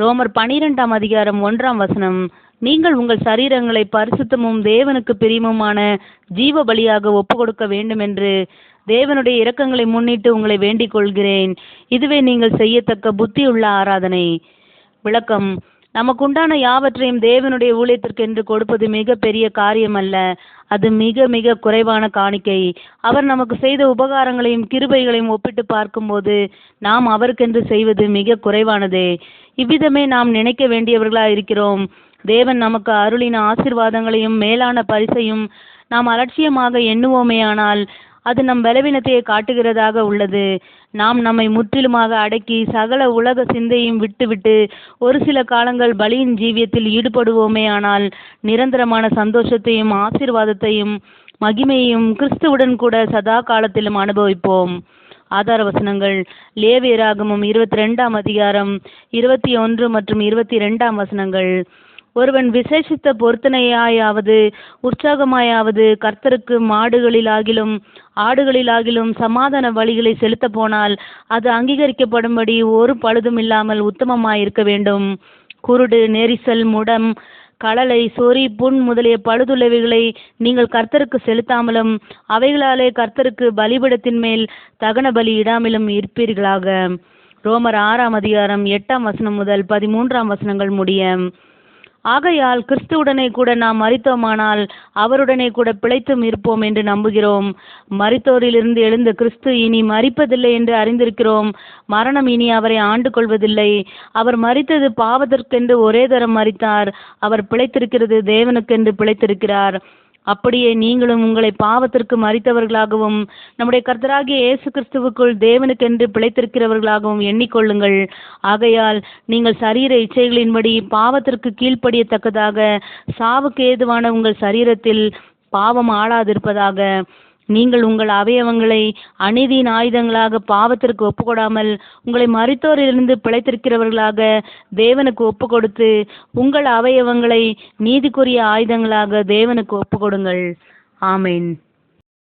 ரோமர் பனிரெண்டாம் அதிகாரம் ஒன்றாம் வசனம். நீங்கள் உங்கள் சரீரங்களை பரிசுத்தமும் தேவனுக்கு பிரியமுமான ஜீவ பலியாக ஒப்புக்கொடுக்க வேண்டுமென்று தேவனுடைய இரக்கங்களை முன்னிட்டு உங்களை வேண்டிக் கொள்கிறேன். இதுவே நீங்கள் செய்யத்தக்க புத்தியுள்ள ஆராதனை. விளக்கம். நமக்குண்டான யாவற்றையும் தேவனுடைய ஊழியத்திற்கென்று கொடுப்பது மிக பெரிய காரியம் அல்ல அது மிக மிக குறைவான காணிக்கை. அவர் நமக்கு செய்த உபகாரங்களையும் கிருபைகளையும் ஒப்பிட்டு பார்க்கும்போது நாம் அவருக்கென்று செய்வது மிக குறைவானதே. இவ்விதமே நாம் நினைக்க வேண்டியவர்களா இருக்கிறோம். தேவன் நமக்கு அருளின ஆசீர்வாதங்களையும் மேலான பரிசையும் நாம் அலட்சியமாக எண்ணுவோமேயானால் அது நம் பலவீனத்தையே காட்டுகிறதாக உள்ளது. நாம் நம்மை முற்றிலுமாக அடக்கி சகல உலக சிந்தையும் விட்டுவிட்டு ஒரு சில காலங்கள் பலியின் ஜீவியத்தில் ஈடுபடுவோமே ஆனால் நிரந்தரமான சந்தோஷத்தையும் ஆசீர்வாதத்தையும் மகிமையையும் கிறிஸ்துவுடன் கூட சதா காலத்திலும் அனுபவிப்போம். ஆதார வசனங்கள் லேவியராகமும் இருபத்தி ரெண்டாம் அதிகாரம் இருபத்தி ஒன்று மற்றும் இருபத்தி ரெண்டாம் வசனங்கள். ஒருவன் விசேஷித்த பொருத்தனையாயாவது உற்சாகமாயாவது கர்த்தருக்கு மாடுகளிலாகிலும் ஆடுகளிலாகிலும் சமாதான வழிகளை செலுத்த போனால் அது அங்கீகரிக்கப்படும்படி ஒரு பழுதும் இல்லாமல் உத்தமமாயிருக்க வேண்டும். குருடு நெரிசல் முடம் களலை சொறி புண் முதலிய பழுதுள்ளவைகளை நீங்கள் கர்த்தருக்கு செலுத்தாமலும் அவைகளாலே கர்த்தருக்கு பலிபிடத்தின் மேல் தகன பலி இடாமலும் இருப்பீர்களாக. ரோமர் ஆறாம் அதிகாரம் எட்டாம் வசனம் முதல் பதிமூன்றாம் வசனங்கள் முடியும் ஆகையால் கிறிஸ்துவுடனே கூட நாம் மறித்தோமானால் அவருடனே கூட பிழைத்தும் இருப்போம் என்று நம்புகிறோம். மறித்தோரிலிருந்து எழுந்த கிறிஸ்து இனி மறிப்பதில்லை என்று அறிந்திருக்கிறோம். மரணம் இனி அவரை ஆண்டு கொள்வதில்லை அவர் மறித்தது பாவதற்கென்று ஒரே தரம் மறித்தார் அவர் பிழைத்திருக்கிறது தேவனுக்கென்று பிழைத்திருக்கிறார். அப்படியே நீங்களும் உங்களை பாவத்திற்கு மறித்தவர்களாகவும் நம்முடைய கர்த்தராகிய இயேசு கிறிஸ்துவுக்குள் தேவனுக்கென்று பிழைத்திருக்கிறவர்களாகவும் எண்ணிக்கொள்ளுங்கள். ஆகையால் நீங்கள் சரீர இச்சைகளின்படி பாவத்திற்கு கீழ்ப்படியத்தக்கதாக சாவுக்கு ஏதுவான உங்கள் சரீரத்தில் பாவம் ஆளாதிருப்பதாக நீங்கள் உங்கள் அவயவங்களை அநீதியின் ஆயுதங்களாக பாவத்திற்கு ஒப்புக்கொடாமல் உங்களை மரித்தோரிலிருந்து பிழைத்திருக்கிறவர்களாக தேவனுக்கு ஒப்புக்கொடுத்து உங்கள் அவயவங்களை நீதிக்குரிய ஆயுதங்களாக தேவனுக்கு ஒப்புக்கொடுங்கள். ஆமேன்.